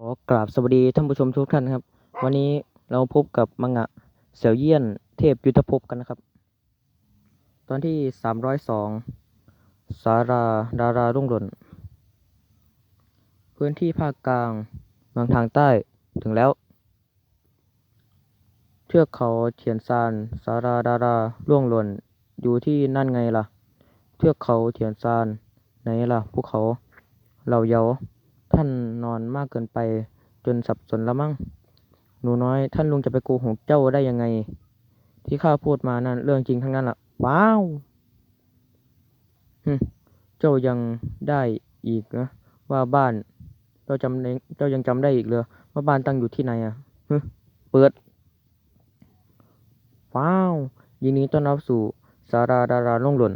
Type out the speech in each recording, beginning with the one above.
ขอกราบสวัสดีท่านผู้ชมทุกท่านครับ วันนี้เราพบกับมังงะเสี่ยวเยี่ยนเทพยุทธภพกันนะครับ ตอนที่สามร้อยสองสาราดารารุ่งหล่น พื้นที่ภาคกลางเมืองทางใต้ถึงแล้ว เทือกเขาเทียนซาน สาราดาราร่วงหล่น อยู่ที่นั่นไงล่ะ เทือกเขาเทียนซาน ไหนล่ะภูเขาเหล่าเยา ท่านนอนมากเกินไปจนสับสนแล้วมั้ง หนูน้อย ท่านลุงจะไปโกหกเจ้าได้ยังไง ที่ข้าพูดมานั่นเรื่องจริงทั้งนั้นล่ะ ว้าวหึเจ้ายังได้อีกนะว่าบ้าน เจ้าจำเจ้ายังจำได้อีกเลยว่าบ้านตั้งอยู่ที่ไหนอะฮึเปิด ว้าว ยินดีต้อนรับสู่สาราดาราล่องหล่น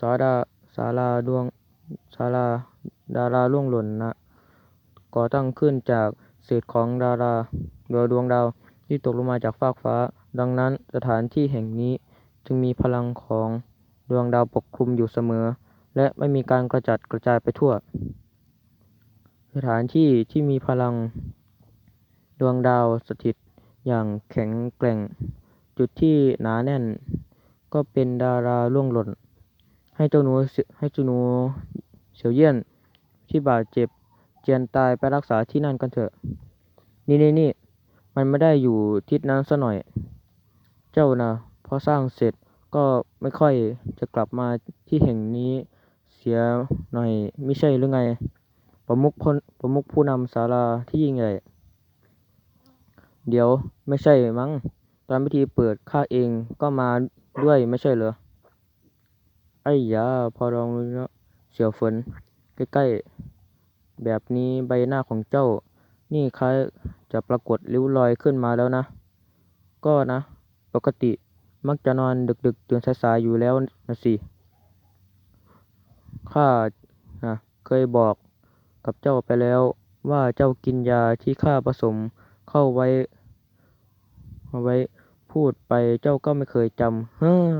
สาราศาลาดวงศาลา ดาราล่วงหล่นนะก่อตั้งขึ้นจากเศษของดาราดวงดวงดาวที่ตกลงมาจากฟากฟ้า ดังนั้นสถานที่แห่งนี้จึงมีพลังของดวงดาวปกคลุมอยู่เสมอ และไม่มีการกระจัดกระจายไปทั่ว สถานที่ที่มีพลังดวงดาวสถิตอย่างแข็งแกร่ง จุดที่หนาแน่น ก็เป็นดาราล่วงหล่น ให้เจ้าหนูให้เจ้าหนูเฉียวเยี่ยน ที่บาดเจ็บ เจียนตายไปรักษาที่นั่นกันเถอะ นี่นี่นี่มันไม่ได้อยู่ทิศนั้นซะหน่อย เจ้านะพอสร้างเสร็จก็ไม่ค่อยจะกลับมาที่แห่งนี้เสียหน่อยไม่ใช่หรือไง ประมุขพลประมุขผู้นำศาลาที่ยิ่งใหญ่ เดี๋ยวไม่ใช่มั้ง ตอนพิธีเปิดข้าเองก็มาด้วยไม่ใช่เหรอ ไอ้ยาพอลองดูแล้วเสียวฝน ใกล้ๆ แบบนี้ใบหน้าของเจ้า นี่คล้ายจะปรากฏริ้วรอยขึ้นมาแล้วนะ ก็นะ ปกติมักจะนอนดึกๆตื่นสายๆอยู่แล้วนะสิ ข้านะเคยบอกกับเจ้าไปแล้วว่าเจ้ากินยาที่ข้าผสมเข้าไว้เอาไว้พูดไปเจ้าก็ไม่เคยจำเฮ้อ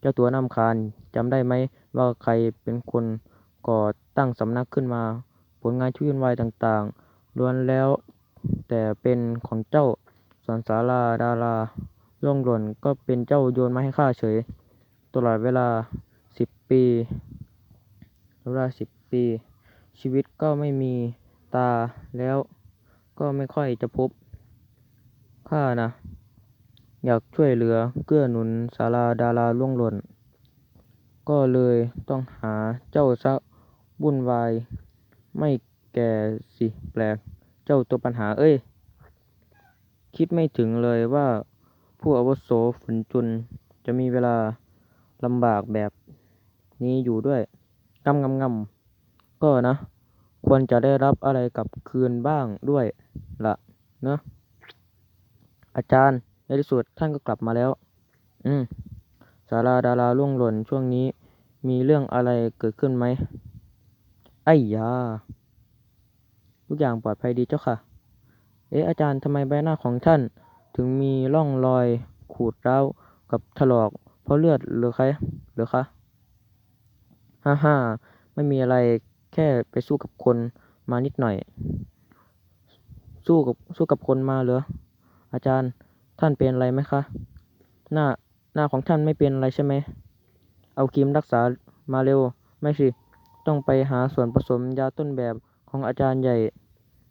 เจ้าตัวน้ำคาญจำได้ไหมว่าใครเป็นคน ก่อตั้งสำนักขึ้นมา ผลงานที่วุ่นวายต่างๆล้วนแล้วแต่เป็นของเจ้า ส่วนศาลาดาราล่วงหล่นก็เป็นเจ้าโยนมาให้ข้าเฉย ตลอดเวลาสิบปีเวลาสิบปี ชีวิตก็ไม่มีตาแล้วก็ไม่ค่อยจะพบ ข้านะ อยากช่วยเหลือเกื้อหนุนศาลาดาราล่วงหล่น ก็เลยต้องหาเจ้าซะ วุ่นวาย ไม่แก่สิแปลก เจ้าตัวปัญหา เอ้ย คิดไม่ถึงเลยว่าผู้อาวุโสฝืนจุน จะมีเวลาลำบากแบบนี้อยู่ด้วยงำงำงำก็นะ ควรจะได้รับอะไรกลับคืนบ้างด้วยละเนะอาจารย์ในที่สุดท่านก็กลับมาแล้ว อืมศาลาดาราล่วงหล่นช่วงนี้มีเรื่องอะไรเกิดขึ้นไหม ไอ้ยา ทุกอย่างปลอดภัยดีเจ้าค่ะ เอ๊ะอาจารย์ทำไมใบหน้าของท่าน ถึงมีร่องรอยขูดร้าวกับถลอก เพราะเลือดหรือใครหรือคะฮ่าฮ่าไม่มีอะไรแค่ไปสู้กับคนมานิดหน่อย สู้กับสู้กับคนมาเหรออาจารย์ท่านเป็นอะไรไหมคะ หน้าหน้าของท่านไม่เป็นอะไรใช่ไหม เอาครีมรักษามาเร็ว ไม่สิ ต้องไปหาส่วนผสมยาต้นแบบของอาจารย์ใหญ่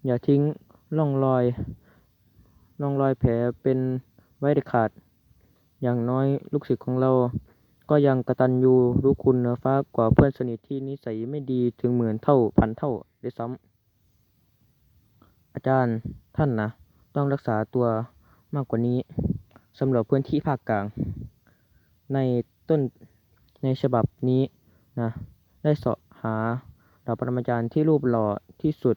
อย่าทิ้งร่องรอย ร่องรอยแผลเป็นไว้เด็ดขาด อย่างน้อยลูกศิษย์ของเรา ก็ยังกระตัญญูรู้คุณเหนือฟ้ากว่าเพื่อนสนิทที่นิสัยไม่ดีถึงหมื่นเท่าพันเท่าด้วยซ้ำอาจารย์ท่านนะต้องรักษาตัวมากกว่านี้สำหรับพื้นที่ภาคกลาง ในต้นในฉบับนี้นะได้สาะ หาดาวปรมาจารย์ที่รูปหล่อที่สุด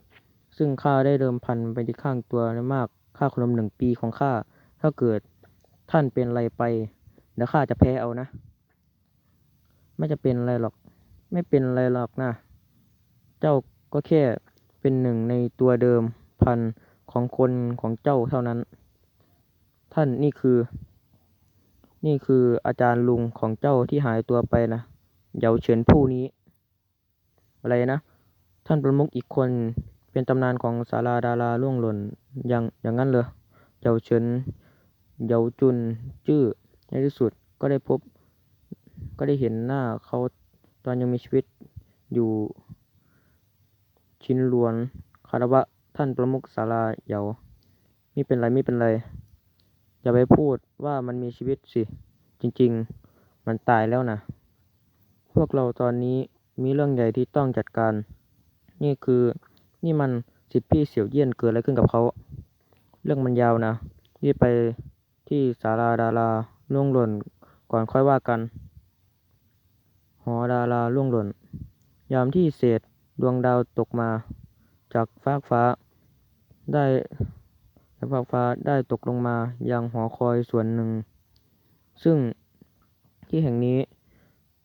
ซึ่งข้าได้เดิมพันไปที่ข้างตัวนั้นมากค่าขนมหนึ่งปีของข้าถ้าเกิดท่านเป็นอะไรไปเดี๋ยวข้าจะแพ้เอานะ ไม่จะเป็นอะไรหรอก ไม่เป็นอะไรหรอกนะ เจ้าก็แค่เป็นหนึ่งในตัวเดิมพันของคนของเจ้าเท่านั้น ท่านนี่คือ นี่คืออาจารย์ลุงของเจ้าที่หายตัวไปนะ เยาเฉินผู้นี้ อะไรนะ ท่านประมุขอีกคนเป็นตำนานของศาลาดาราล่วงหล่นอย่างอย่างนั้นเหรอเยาเฉินเยาจุนจื้อในที่สุดก็ได้พบ ก็ได้เห็นหน้าเขาตอนยังมีชีวิตอยู่ชินลวนคารวะท่านประมุขศาลาเยาไม่เป็นไรไม่เป็นไร อย่าไปพูดว่ามันมีชีวิตสิ จริง ๆ มันตายแล้วนะ พวกเราตอนนี้ มีเรื่องใหญ่ที่ต้องจัดการ นี่คือ นี่มันสิทธิพี่เสี่ยวเยี่ยนเกิดอะไรขึ้นกับเขา เรื่องมันยาวนะรีบไปที่ศาลาดาราล่วงหล่นก่อนค่อยว่ากัน หอดาราล่วงหล่น ยามที่เศษดวงดาวตกมา จากฟากฟ้า ได้จากฟากฟ้าได้ตกลงมายังหอคอยส่วนหนึ่ง ซึ่งที่แห่งนี้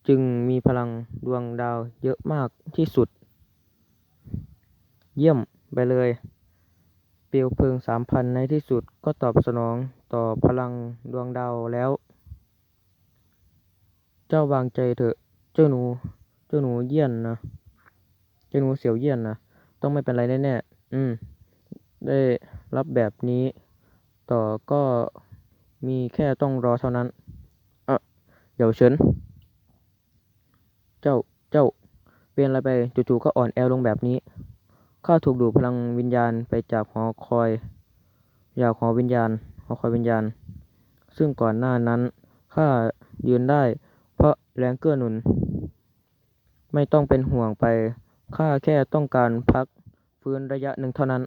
จึงมีพลังดวงดาวเยอะมากที่สุด เยี่ยมไปเลย เปลวเพลิงสามพันในที่สุดก็ตอบสนองต่อพลังดวงดาวแล้ว เจ้าวางใจเถอะ เจ้าหนู เจ้าหนูเยี่ยนนะ เจ้าหนูเสียวเยี่ยนนะ ต้องไม่เป็นไรแน่ๆ อืม ได้รับแบบนี้ ต่อก็มีแค่ต้องรอเท่านั้น เอะเดี๋ยวเฉิน เจ้า เจ้า เป็นอะไรไป จู่ๆก็อ่อนแอลงแบบนี้ ข้าถูกดูดพลังวิญญาณไปจากหอคอย อยากหอวิญญาณ หอคอยวิญญาณ ซึ่งก่อนหน้านั้น ข้ายืนได้ เพราะแรงเกื้อหนุน ไม่ต้องเป็นห่วงไป ข้าแค่ต้องการพักฟื้นระยะหนึ่งเท่านั้น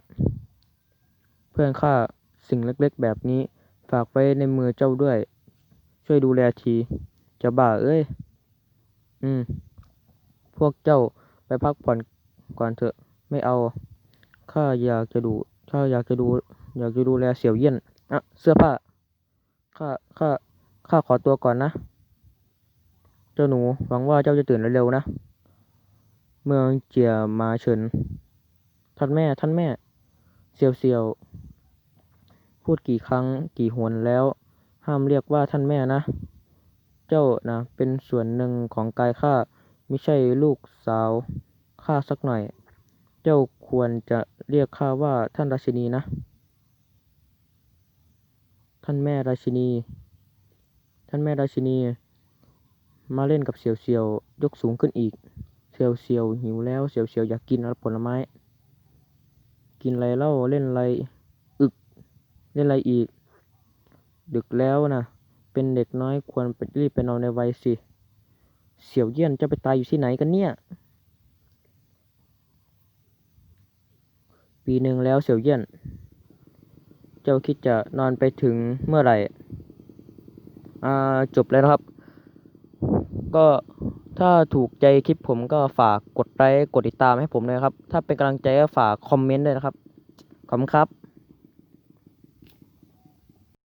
เพื่อนข้าสิ่งเล็กๆ แบบนี้ฝากไว้ในมือเจ้าด้วย ช่วยดูแลที จะบ้าเอ้ย อืม พวกเจ้าไปพักผ่อนก่อนเถอะ ไม่เอา ข้าอยากจะดู ข้าอยากจะดู อยากจะดูแลเสี่ยวเยี่ยนอะเสื้อผ้า ข้า ข้า ข้าขอตัวก่อนนะ เจ้าหนู หวังว่าเจ้าจะตื่นเร็วๆนะ เมืองเจียมาเฉิน ท่านแม่ ท่านแม่เซียวเซียวพูดกี่ครั้งกี่หนแล้ว ห้ามเรียกว่าท่านแม่นะ เจ้านะ เป็นส่วนหนึ่งของกายข้า ม่ใช่ลูกสาวข้าสักหน่อย เจ้าควรจะเรียกข้าว่าท่านราชินีนะ ท่านแม่ราชินี ท่านแม่ราชินี มาเล่นกับเสี่ยวเซียวยกสูงขึ้นอีก เสี่ยวเซียวหิวแล้วเสี่ยวเซียวอยากกินผลไม้ กินอะไรเล่าเล่นอะไรอึก เล่นอะไรอีก ดึกแล้วนะ เป็นเด็กน้อยควรไปรีบไปนอนในวัยสิ เสี่ยวเยี่ยนจะไปตายอยู่ที่ไหนกันเนี่ย ปีหนึ่งแล้วเสี่ยวเยี่ยน เจ้าคิดจะนอนไปถึงเมื่อไหร่ อ่า จบแล้วนะครับ ก็ถ้าถูกใจคลิปผมก็ฝากกดไลค์กดติดตามให้ผมด้วยครับ ถ้าเป็นกำลังใจก็ฝากคอมเมนต์ด้วยนะครับ ขอบคุณครับ